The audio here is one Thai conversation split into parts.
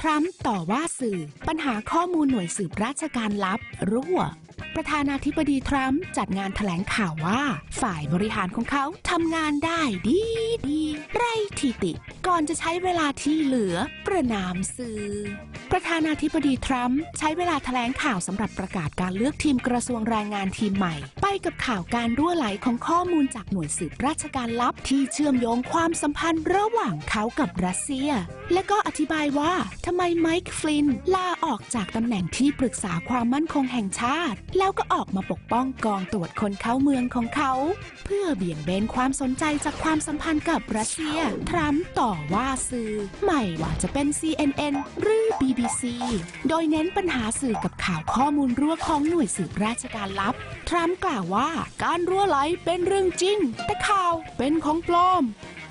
ทรัมป์ต่อว่าสื่อ ปัญหาข้อมูลหน่วยสืบราชการลับ รั่ว ประธานาธิบดีทรัมป์จัดงานแถลงข่าวว่า ฝ่ายบริหารของเขาทำงานได้ดีดี ไรทีติ ก่อนจะใช้เวลาที่เหลือประนามสื่อ ประธานาธิบดีทรัมป์ใช้เวลาแถลงข่าวสำหรับประกาศการเลือกทีมกระทรวงแรงงานทีมใหม่ ไปกับข่าวการรั่วไหลของข้อมูลจากหน่วยสืบราชการลับที่เชื่อมโยงความสัมพันธ์ระหว่างเขากับรัสเซีย และก็อธิบายว่าทำไมไมค์ฟลินลาออกจากตำแหน่งที่ปรึกษาความมั่นคงแห่งชาติ แล้วก็ออกมาปกป้องกองตรวจคนเข้าเมืองของเขา เพื่อเบี่ยงเบนความสนใจจากความสัมพันธ์กับรัสเซีย ทรัมป์ต่อว่าสื่อ ไม่ว่าจะเป็น CNN หรือ BBC โดยเน้นปัญหาสื่อกับข่าวข้อมูลรั่วของหน่วยสืบราชการลับ ทรัมป์กล่าวว่าการรั่วไหลเป็นเรื่องจริง แต่ข่าวเป็นของปลอม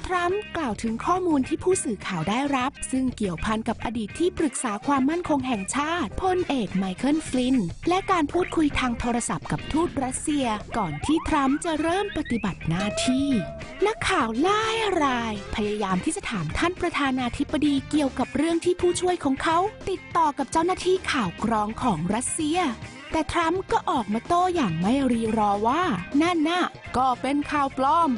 ทรัมป์กล่าวถึงข้อมูลที่ผู้สื่อข่าวได้รับ ซึ่งเกี่ยวพันกับอดีตที่ปรึกษาความมั่นคงแห่งชาติพลเอกไมเคิลฟลินและการพูดคุยทางโทรศัพท์กับทูตรัสเซีย ก่อนที่ทรัมป์จะเริ่มปฏิบัติหน้าที่ นักข่าวไล่ราย พยายามที่จะถามท่านประธานาธิบดีเกี่ยวกับเรื่องที่ผู้ช่วยของเขา ติดต่อกับเจ้าหน้าที่ข่าวกรองของรัสเซียแต่ทรัมป์ก็ออกมาโต้อย่างไม่รีรอว่า นั่นน่ะ ก็เป็นข่าวปลอม